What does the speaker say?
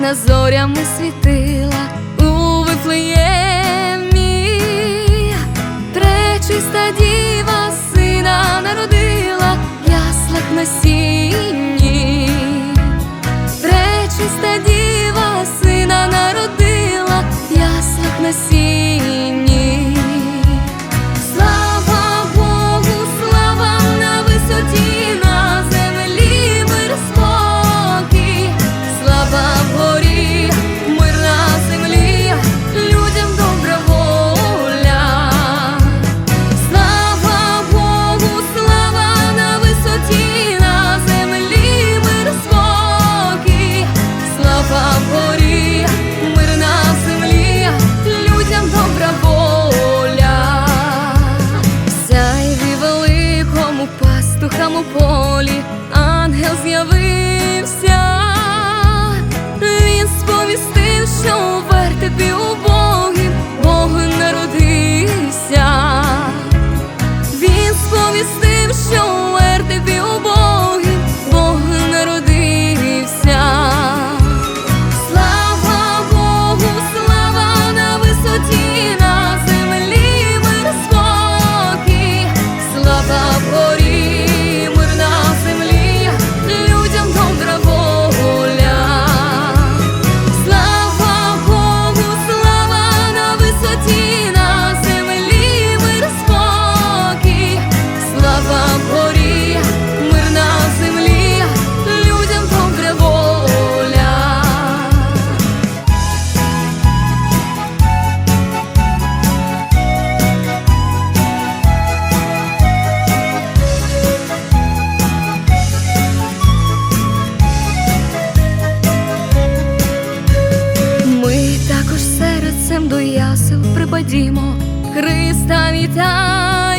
ясна зорями світила у вифлеємі, пречиста діла. припадімо Христа вітаємо.